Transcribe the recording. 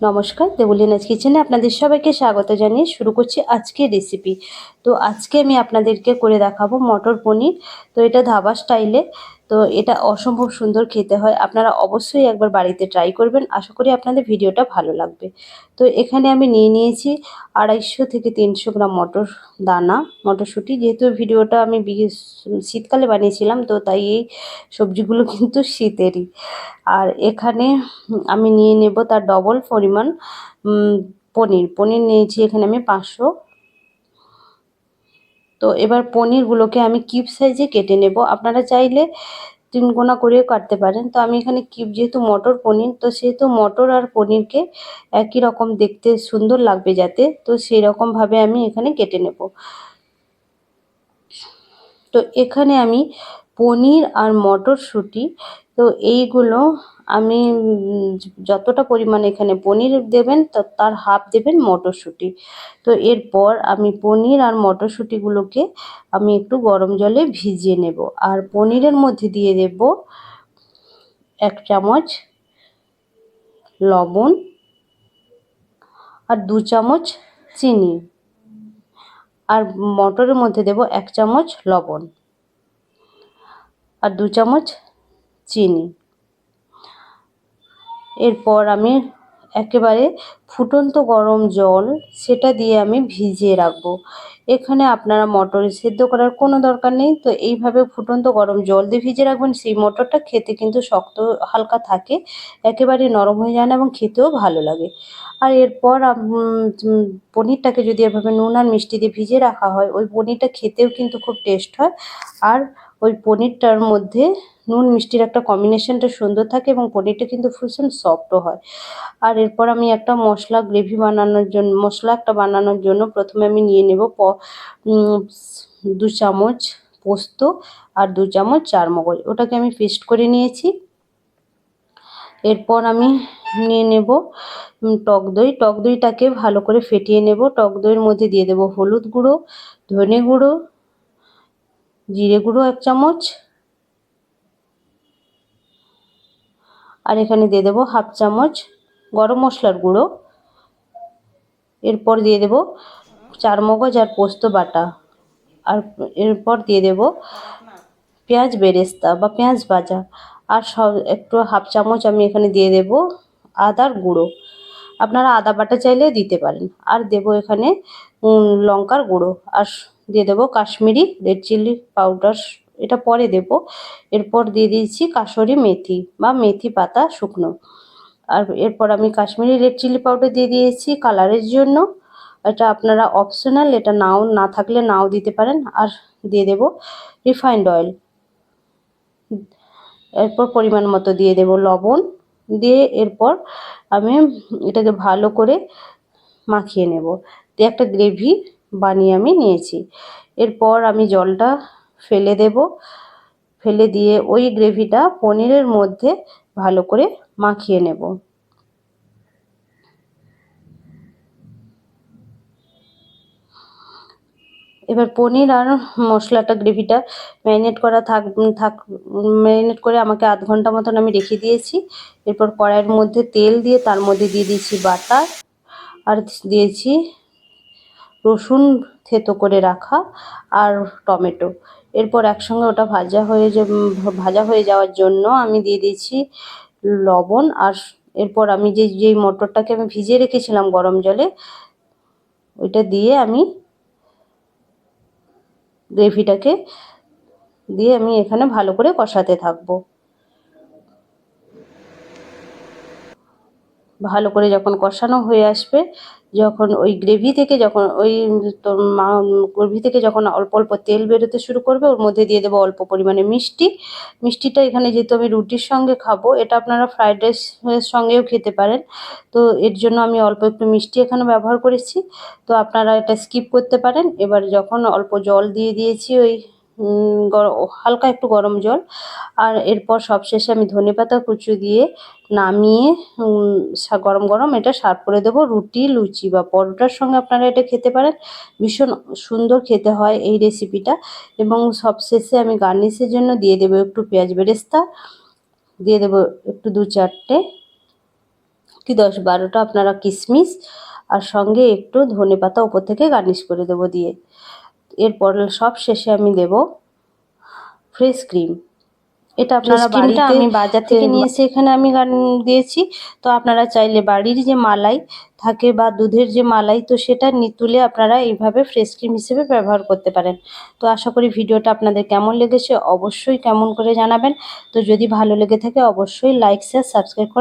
নমস্কার দেবলিনাজ কিচেনে আপনাদের সবাইকে স্বাগত জানিয়ে শুরু করছি আজকের রেসিপি তো আজকে আমি আপনাদেরকে করে দেখাবো মটর পনির। তো এটা ধাবা স্টাইলে তো এটা অসম্ভব সুন্দর খেতে হয়। আপনারা অবশ্যই একবার বাড়িতে ট্রাই করবেন। আশা করি আপনাদের ভিডিওটা ভালো লাগবে। তো এখানে আমি নিয়ে নিয়েছি আড়াইশো থেকে তিনশো গ্রাম মটর দানা মটরশুঁটি। যেহেতু ভিডিওটা আমি শীতকালে বানিয়েছিলাম, তো তাই এই সবজিগুলো কিন্তু শীতেরই। আর এখানে আমি নিয়ে নেব তার ডবল পরিমাণ পনির। পনির নিয়েছি এখানে আমি পাঁচশো। তো এবার পনিরগুলোকে আমি কিউব সাইজে কেটে নেব। আপনারা চাইলে তিন গোনা করেও কাটতে পারেন। তো আমি এখানে কিউব যেহেতু মটর পনির, তো সেহেতু মটর আর পনিরকে একই রকম দেখতে সুন্দর লাগবে যাতে। তো সেই রকমভাবে আমি এখানে কেটে নেব। তো এখানে আমি পনির আর মটরশুঁটি, তো এইগুলো আমি যতটা পরিমাণ এখানে পনির দেবেন তার হাফ দেবেন মটরশুঁটি। তো এরপর আমি পনির আর মটরশুঁটিগুলোকে আমি একটু গরম জলে ভিজিয়ে নেব। আর পনিরের মধ্যে দিয়ে দেব এক চামচ লবণ আর দু চামচ চিনি। আর মটরের মধ্যে দেব এক চামচ লবণ আর দু চামচ চিনি। এরপর আমি একেবারে ফুটন্ত গরম জল সেটা দিয়ে আমি ভিজিয়ে রাখব। এখানে আপনারা মটর সেদ্ধ করার কোনো দরকার নেই। তো এইভাবে ফুটন্ত গরম জল দিয়ে ভিজিয়ে রাখবেন। সেই মটরটা খেতে কিন্তু শক্ত, হালকা থাকে, একেবারে নরম হয়ে যায় না এবং খেতেও ভালো লাগে। আর এরপর পনিরটাকে যদি এভাবে নুন আর মিষ্টি দিয়ে ভিজিয়ে রাখা হয়, ওই পনিরটা খেতেও কিন্তু খুব টেস্ট হয়। আর ওই পনিরটার মধ্যে নুন মিষ্টির একটা কম্বিনেশনটা সুন্দর থাকে এবং পনিরটা কিন্তু ভীষণ সফটও হয়। আর এরপর আমি একটা মশলা গ্রেভি বানানোর জন্য, মশলা একটা বানানোর জন্য প্রথমে আমি নিয়ে নেব প দু চামচ পোস্ত আর দু চামচ চার মগজ ওটাকে আমি পেস্ট করে নিয়েছি। এরপর আমি নিয়ে নেব টক দই। টক দইটাকে ভালো করে ফেটিয়ে নেব। টক দইয়ের মধ্যে দিয়ে দেব হলুদ গুঁড়ো, ধনে গুঁড়ো, জিরে গুঁড়ো এক চামচ আর এখানে দিয়ে দেবো হাফ চামচ গরম মশলার গুঁড়ো। এরপর দিয়ে দেবো চার মগজ আর পোস্ত বাটা। আর এরপর দিয়ে দেব পেঁয়াজ বেরেস্তা বা পেঁয়াজ ভাজা। আর সব একটু হাফ চামচ আমি এখানে দিয়ে দেব আদার গুঁড়ো। আপনারা আদা বাটা চাইলে দিতে পারেন। আর দেব এখানে লঙ্কার গুঁড়ো। আর দিয়ে দেবো কাশ্মীরি রেড চিলি পাউডার এটা পরে দেব। এরপর দিয়ে দিয়েছি কাসরি মেথি বা মেথি পাতা শুকনো। আর এরপর আমি কাশ্মীরি রেড চিলি পাউডার দিয়ে দিয়েছি কালারের জন্য। এটা আপনারা অপশনাল এটা নাও, না থাকলে নাও দিতে পারেন। আর দিয়ে দেব রিফাইন্ড অয়েল এরপর পরিমাণ মতো দিয়ে দেব লবণ। দিয়ে এরপর আমি এটাকে ভালো করে মাখিয়ে নেব। দিয়ে একটা গ্রেভি বানিয়ে আমি নিয়েছি। এরপর আমি জলটা ফেলে দেব। ফেলে দিয়ে ওই গ্রেভিটা পনিরের মধ্যে ভালো করে মাখিয়ে নেব। এবার পনির আর মশলাটা গ্রেভিটা ম্যারিনেট করা থাক থাক ম্যারিনেট করে আমাকে আধ ঘণ্টা মতন আমি রেখে দিয়েছি। এরপর কড়াইয়ের মধ্যে তেল দিয়ে তার মধ্যে দিয়ে দিয়েছি বাটার আর দিয়েছি রসুন থেতো করে রাখা আর টমেটো। এরপর একসঙ্গে ওটা ভাজা হয়ে যে ভাজা হয়ে যাওয়ার জন্য আমি দিয়ে দিয়েছি লবণ আর এরপর আমি যে যেই মটরটাকে আমি ভিজিয়ে রেখেছিলাম গরম জলে, ওইটা দিয়ে আমি গ্রেভিটাকে দিয়ে আমি এখানে ভালো করে কষাতে থাকব। ভালো করে যখন কষানো হয়ে আসবে, যখন ওই গ্রেভি থেকে যখন ওই গ্রেভি থেকে যখন অল্প অল্প তেল বেরোতে শুরু করবে, ওর মধ্যে দিয়ে দেবো অল্প পরিমাণে মিষ্টি। মিষ্টিটা এখানে যেহেতু আমি রুটির সঙ্গে খাব, এটা আপনারা ফ্রাইড রাইসের সঙ্গেও খেতে পারেন। তো এর জন্য আমি অল্প একটু মিষ্টি এখানে ব্যবহার করেছি। তো আপনারা এটা স্কিপ করতে পারেন। এবার যখন অল্প জল দিয়ে দিয়েছি ওই হালকা একটু গরম জল। আর এরপর সবশেষে আমি ধনেপাতা কুচু দিয়ে নামিয়ে গরম গরম এটা সার্ভ করে দেবো। রুটি, লুচি বা পরোটার সঙ্গে আপনারা এটা খেতে পারেন। ভীষণ সুন্দর খেতে হয় এই রেসিপিটা এবং সবশেষে আমি গার্নিশের জন্য দিয়ে দেবো একটু পেঁয়াজ বেরেস্তা। দিয়ে দেবো একটু দু চারটে, কি দশ বারোটা আপনারা কিশমিশ আর সঙ্গে একটু ধনে পাতা ওপর থেকে গার্নিশ করে দেবো দিয়ে। এরপর সব শেষে আমি দেব ফ্রেশ ক্রিম। এটা আপনারা বাড়িতে আমি বাজার থেকে নিয়ে এসে এখানে আমি দিয়েছি। তো আপনারা চাইলে বাড়ির যে মালাই থাকে বা দুধের যে মালাই তো সেটা তুলে আপনারা এইভাবে ফ্রেশ ক্রিম হিসেবে ব্যবহার করতে পারেন। তো আশা করি ভিডিওটা আপনাদের কেমন লেগেছে অবশ্যই কেমন করে জানাবেন। তো যদি ভালো লেগে থাকে অবশ্যই লাইক শেয়ার সাবস্ক্রাইব করে